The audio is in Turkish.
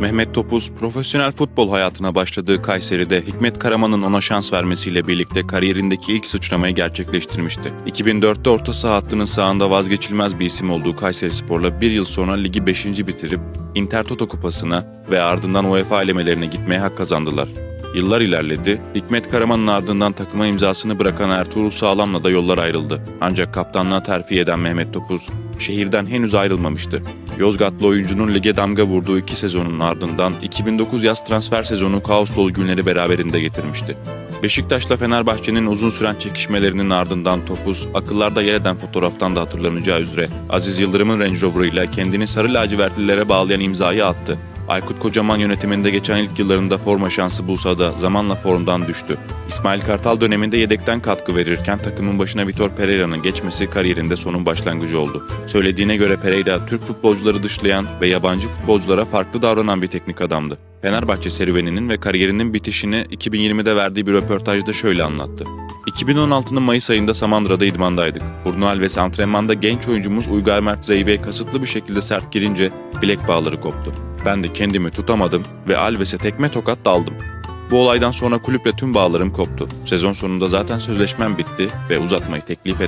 Mehmet Topuz, profesyonel futbol hayatına başladığı Kayseri'de Hikmet Karaman'ın ona şans vermesiyle birlikte kariyerindeki ilk sıçramayı gerçekleştirmişti. 2004'te orta saha hattının sağında vazgeçilmez bir isim olduğu Kayseri Spor'la bir yıl sonra ligi 5. bitirip Intertoto Kupası'na ve ardından UEFA elemelerine gitmeye hak kazandılar. Yıllar ilerledi, Hikmet Karaman'ın ardından takıma imzasını bırakan Ertuğrul Sağlam'la da yollar ayrıldı. Ancak kaptanlığa terfi eden Mehmet Topuz, şehirden henüz ayrılmamıştı. Yozgatlı oyuncunun lige damga vurduğu iki sezonun ardından 2009 yaz transfer sezonu kaos dolu günleri beraberinde getirmişti. Beşiktaş'la Fenerbahçe'nin uzun süren çekişmelerinin ardından Topuz, akıllarda yer eden fotoğraftan da hatırlanacağı üzere Aziz Yıldırım'ın Range Rover'ıyla kendini sarı lacivertlilere bağlayan imzayı attı. Aykut Kocaman yönetiminde geçen ilk yıllarında forma şansı bulsa da zamanla formdan düştü. İsmail Kartal döneminde yedekten katkı verirken takımın başına Vitor Pereira'nın geçmesi kariyerinde sonun başlangıcı oldu. Söylediğine göre Pereira, Türk futbolcuları dışlayan ve yabancı futbolculara farklı davranan bir teknik adamdı. Fenerbahçe serüveninin ve kariyerinin bitişini 2020'de verdiği bir röportajda şöyle anlattı. 2016'nın Mayıs ayında Samandıra'da idmandaydık. Burnu Alves antrenmanda genç oyuncumuz Uygar Mert Zeybe'ye kasıtlı bir şekilde sert girince bilek bağları koptu. Ben de kendimi tutamadım ve Alves'e tekme tokat daldım. Bu olaydan sonra kulüple tüm bağlarım koptu. Sezon sonunda zaten sözleşmem bitti ve uzatmayı teklif etmedi.